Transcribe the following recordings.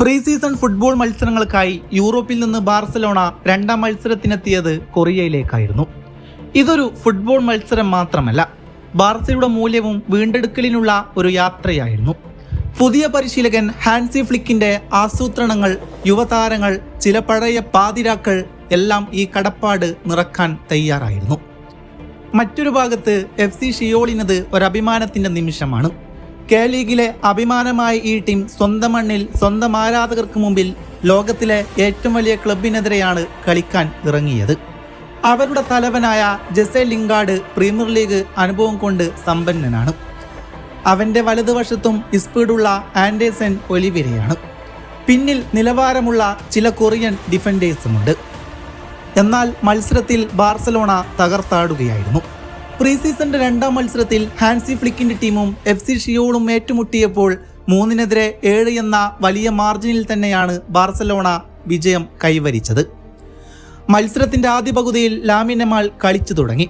Pre season football മത്സരങ്ങൾക്കായി യൂറോപ്പിൽ നിന്ന് Barcelona രണ്ടാം മത്സരത്തിനെത്തിയത് കൊറിയയിലേക്കായിരുന്നു. ഇതൊരു ഫുട്ബോൾ മത്സരം മാത്രമല്ല ബാർസയുടെ മൂല്യവും വീണ്ടെടുക്കലിനുള്ള ഒരു യാത്രയായിരുന്നു. പുതിയ പരിശീലകൻ ഹാൻസി ഫ്ലിക്കിന്റെ ആസൂത്രണങ്ങൾ യുവതാരങ്ങൾ ചില പഴയ പാതിരാക്കൾ എല്ലാം ഈ കടപ്പാട് നിറക്കാൻ തയ്യാറായിരുന്നു. മറ്റൊരു ഭാഗത്ത് എഫ് സി ഷിയോളിനത് ഒരഭിമാനത്തിന്റെ നിമിഷമാണ്. കെ ലീഗിലെ അഭിമാനമായ ഈ ടീം സ്വന്തം മണ്ണിൽ സ്വന്തം ആരാധകർക്ക് മുമ്പിൽ ലോകത്തിലെ ഏറ്റവും വലിയ ക്ലബിനെതിരെയാണ് കളിക്കാൻ ഇറങ്ങിയത്. അവരുടെ തലവനായ ജെസെ ലിംഗാർഡ് പ്രീമിയർ ലീഗ് അനുഭവം കൊണ്ട് സമ്പന്നനാണ്. അവന്റെ വലതുവശത്തും ഇസ്പീഡുള്ള ആൻഡേഴ്സൺ ഒലിവിരയാണ്. പിന്നിൽ നിലവാരമുള്ള ചില കൊറിയൻ ഡിഫൻഡേഴ്സുമുണ്ട്. എന്നാൽ മത്സരത്തിൽ ബാർസലോണ തകർത്താടുകയായിരുന്നു. പ്രീ സീസണിന്റെ രണ്ടാം മത്സരത്തിൽ ഹാൻസി ഫ്ലിക്കിന്റെ ടീമും എഫ് സി ഷിയോളും ഏറ്റുമുട്ടിയപ്പോൾ മൂന്നിനെതിരെ ഏഴ് എന്ന വലിയ മാർജിനിൽ തന്നെയാണ് ബാർസലോണ വിജയം കൈവരിച്ചത്. മത്സരത്തിന്റെ ആദ്യ പകുതിയിൽ ലാമിനമാൾ കളിച്ചു തുടങ്ങി.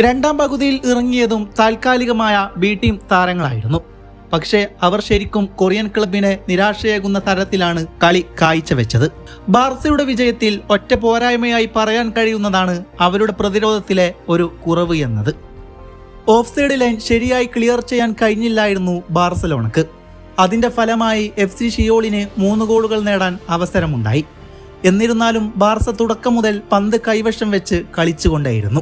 രണ്ടാം പകുതിയിൽ ഇറങ്ങിയതും താൽക്കാലികമായ ബി ടീം താരങ്ങളായിരുന്നു. പക്ഷേ അവർ ശരിക്കും കൊറിയൻ ക്ലബിനെ നിരാശയേകുന്ന തരത്തിലാണ് കളി കാഴ്ചവെച്ചത്. ബാർസയുടെ വിജയത്തിൽ ഒറ്റ പോരായ്മയായി പറയാൻ കഴിയുന്നതാണ് അവരുടെ പ്രതിരോധത്തിലെ ഒരു കുറവ് എന്നത്. ഓഫ് സൈഡ് ലൈൻ ശരിയായി ക്ലിയർ ചെയ്യാൻ കഴിഞ്ഞില്ലായിരുന്നു ബാർസലോണക്ക്. അതിന്റെ ഫലമായി എഫ് സി ഷിയോളിന് മൂന്ന് ഗോളുകൾ നേടാൻ അവസരമുണ്ടായി. എന്നിരുന്നാലും ബാർസ തുടക്കം മുതൽ പന്ത് കൈവശം വെച്ച് കളിച്ചുകൊണ്ടേയിരുന്നു.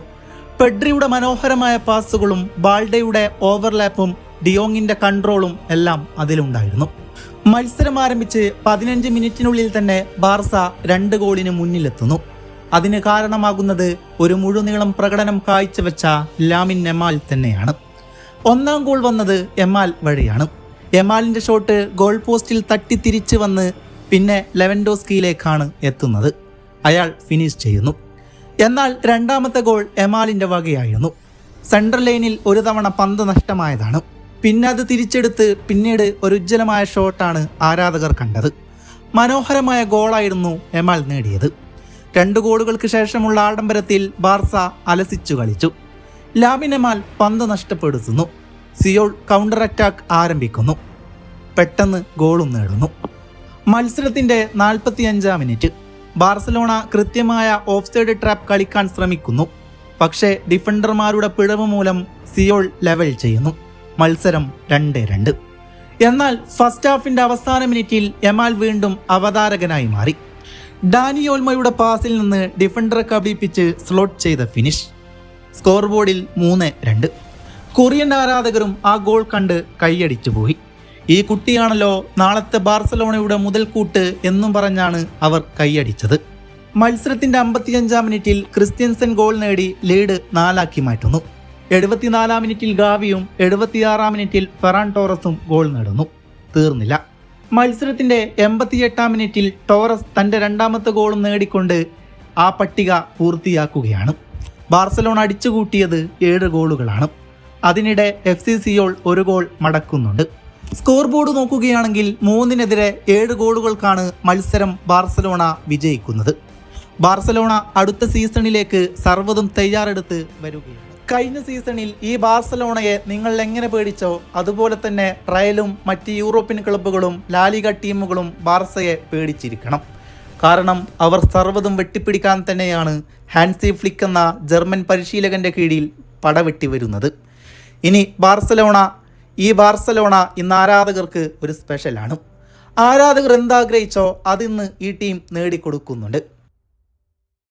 പെഡ്രിയുടെ മനോഹരമായ പാസുകളും ബാൾഡയുടെ ഓവർലാപ്പും ഡിയോങ്ങിന്റെ കൺട്രോളും എല്ലാം അതിലുണ്ടായിരുന്നു. മത്സരം ആരംഭിച്ച് പതിനഞ്ച് മിനിറ്റിനുള്ളിൽ തന്നെ ബാർസ രണ്ട് ഗോളിന് മുന്നിലെത്തുന്നു. അതിന് കാരണമാകുന്നത് ഒരു മുഴുനീളം പ്രകടനം കാഴ്ചവെച്ച ലാമിൻ എമാൽ തന്നെയാണ്. ഒന്നാം ഗോൾ വന്നത് എമാൽ വഴിയാണ്. എമാലിന്റെ ഷോട്ട് ഗോൾ പോസ്റ്റിൽ തട്ടി തിരിച്ചു വന്ന് പിന്നെ ലെവൻഡോസ്കിയിലേക്കാണ് എത്തുന്നത്. അയാൾ ഫിനിഷ് ചെയ്യുന്നു. എന്നാൽ രണ്ടാമത്തെ ഗോൾ എമാലിന്റെ വകയായിരുന്നു. സെൻട്രൽ ലൈനിൽ ഒരു തവണ പന്ത് നഷ്ടമായതാണ്. പിന്നെ അത് തിരിച്ചെടുത്ത് പിന്നീട് ഒരു ഉജ്ജ്വലമായ ഷോട്ടാണ് ആരാധകർ കണ്ടത്. മനോഹരമായ ഗോളായിരുന്നു എമാൽ നേടിയത്. രണ്ട് ഗോളുകൾക്ക് ശേഷമുള്ള ആഡംബരത്തിൽ ബാർസ അലസിച്ചു കളിച്ചു. ലാമിനെമാൽ പന്ത് നഷ്ടപ്പെടുത്തുന്നു. സിയോൾ കൗണ്ടർ അറ്റാക്ക് ആരംഭിക്കുന്നു. പെട്ടെന്ന് ഗോളും നേടുന്നു. മത്സരത്തിന്റെ നാൽപ്പത്തിയഞ്ചാം മിനിറ്റ് ബാർസലോണ കൃത്യമായ ഓഫ് സൈഡ് ട്രാപ്പ് കളിക്കാൻ ശ്രമിക്കുന്നു. പക്ഷേ ഡിഫൻഡർമാരുടെ പിഴവ് മൂലം സിയോൾ ലെവൽ ചെയ്യുന്നു. മത്സരം രണ്ട് രണ്ട്. എന്നാൽ ഫസ്റ്റ് ഹാഫിന്റെ അവസാന മിനിറ്റിൽ എമാൽ വീണ്ടും അവതാരകനായി മാറി. ഡാനിയോൽമയുടെ പാസിൽ നിന്ന് ഡിഫൻഡറെ കബളിപ്പിച്ച് സ്ലോട്ട് ചെയ്ത ഫിനിഷ് സ്കോർ ബോർഡിൽ മൂന്ന് രണ്ട്. കൊറിയൻ ആരാധകരും ആ ഗോൾ കണ്ട് കൈയടിച്ചു പോയി. ഈ കുട്ടിയാണല്ലോ നാളത്തെ ബാർസലോണയുടെ മുതൽക്കൂട്ട് എന്നും പറഞ്ഞാണ് അവർ കൈയടിച്ചത്. മത്സരത്തിന്റെ അമ്പത്തിയഞ്ചാം മിനിറ്റിൽ ക്രിസ്ത്യൻസൻ ഗോൾ നേടി ലീഡ് നാലാക്കി മാറ്റുന്നു. എഴുപത്തിനാലാം മിനിറ്റിൽ ഗാവിയും എഴുപത്തിയാറാം മിനിറ്റിൽ ഫെറാൻ ടോറസും ഗോൾ നേടുന്നു. തീർന്നില്ല. മത്സരത്തിന്റെ എൺപത്തിയെട്ടാം മിനിറ്റിൽ ടോറസ് തന്റെ രണ്ടാമത്തെ ഗോളും നേടിക്കൊണ്ട് ആ പട്ടിക പൂർത്തിയാക്കുകയാണ്. ബാർസലോണ അടിച്ചുകൂട്ടിയത് ഏഴ് ഗോളുകളാണ്. അതിനിടെ എഫ് സി സിയോൾ ഒരു ഗോൾ മടക്കുന്നുണ്ട്. സ്കോർ ബോർഡ് നോക്കുകയാണെങ്കിൽ മൂന്നിനെതിരെ ഏഴ് ഗോളുകൾക്കാണ് മത്സരം ബാർസലോണ വിജയിക്കുന്നത്. ബാർസലോണ അടുത്ത സീസണിലേക്ക് സർവതും തയ്യാറെടുത്ത് വരികയാണ്. കഴിഞ്ഞ സീസണിൽ ഈ ബാർസലോണയെ നിങ്ങൾ എങ്ങനെ പേടിച്ചോ? അതുപോലെ തന്നെ റയലും മറ്റ് യൂറോപ്യൻ ക്ലബ്ബുകളും ലാലിക ടീമുകളും ബാർസയെ പേടിച്ചിരിക്കണം. കാരണം അവർ സർവതും വെട്ടിപ്പിടിക്കാൻ തന്നെയാണ് ഹാൻസി ഫ്ലിക്ക് എന്ന ജർമ്മൻ പരിശീലകന്റെ കീഴിൽ പടവെട്ടി വരുന്നത് ഇനി ബാർസലോണ ഈ ബാർസലോണ ഇന്ന് ആരാധകർക്ക് ഒരു സ്പെഷ്യലാണ് ആരാധകർ എന്താഗ്രഹിച്ചോ അതിന്ന് ഈ ടീം നേടിക്കൊടുക്കുന്നുണ്ട്.